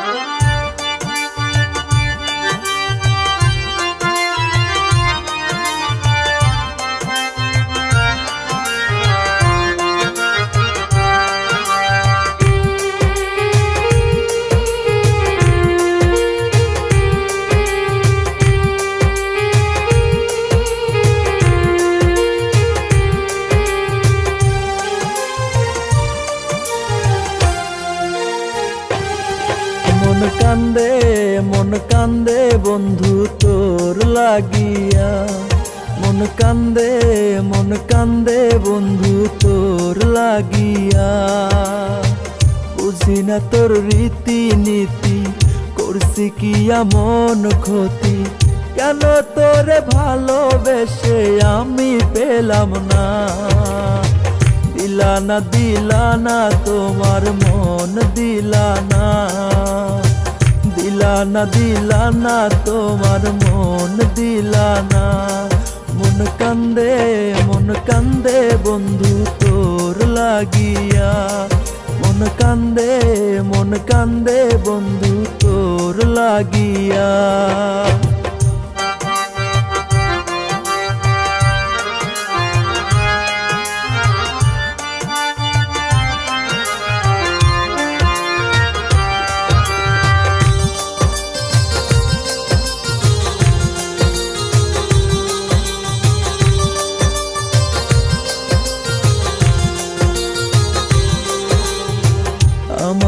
মন কান্দে, মন কান্দে বন্ধু তোর লাগিয়া। মন কান্দে মন কান্দে বন্ধু তোর লাগিয়া। বুঝি না তোর রীতি নীতি করছি কি মন ক্ষতি? কেন তোরে ভালোবেসে আমি পেলাম না? দিলানা দিলানা তোমার মন দিলানা দিলানা দিলানা, তোমার মন দিলানা। মন কান্দে মন কান্দে বন্ধু তোর লাগিয়া। মন কান্দে মন কান্দে বন্ধু তোর লাগিয়া।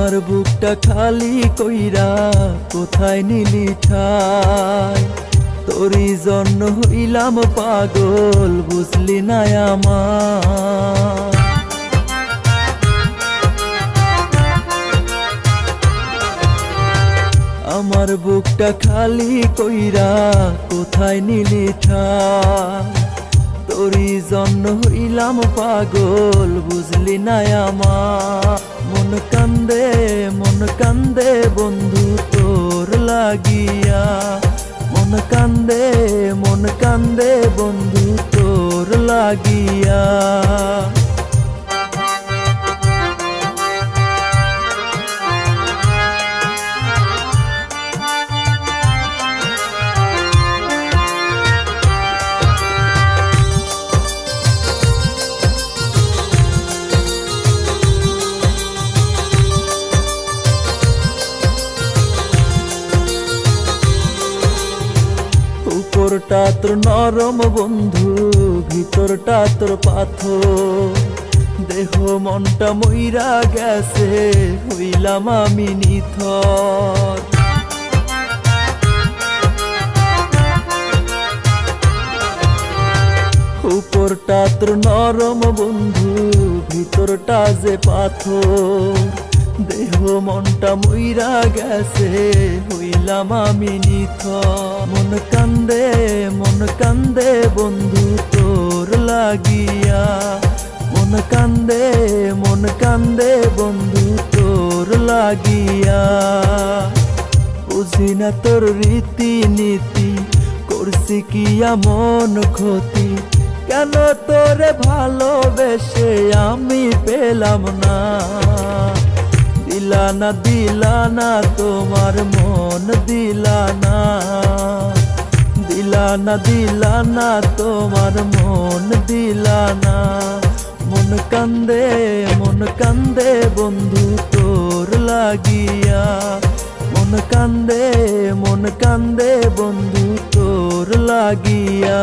আমার বুকটা খালি কইরা কোথায় নিলি ঠাই? তোরই জন্য হইলাম পাগল, বুঝলি না আমার? আমার বুকটা খালি কইরা কোথায় নিলি ঠাই? তোরই জন্য হইলাম পাগল, বুঝলি না আমার? মন কান্দে বন্ধু তোর লাগিয়া। মন কান্দে মন কান্দে বন্ধু তোর লাগিয়া। তোর নরম বন্ধু, ভিতরটা তোর পাথর। দেহ মনটা মইরা গেছে, হইলাম আমি নিথর। উপরটা তোর নরম বন্ধু, ভিতরটা যে পাথর। দেহ মনটা মইরা গেছে, হইলাম আমি নিথ মন কান্দে মন কান্দে বন্ধু তোর লাগিয়া। মন কান্দে মন কান্দে বন্ধু তোর লাগিয়া। বুঝি না তোর রীতি নীতি করছি কি মন ক্ষতি? কেন তোরে ভালোবেসে আমি পেলাম না? দিলানা দিলানা, তোমার মন দিলানা। দিলানা দিলানা, তোমার মন দিলানা। মন কান্দে মন কান্দে বন্ধু তোর লাগিয়া। মন কান্দে মন কান্দে বন্ধু তোর লাগিয়া।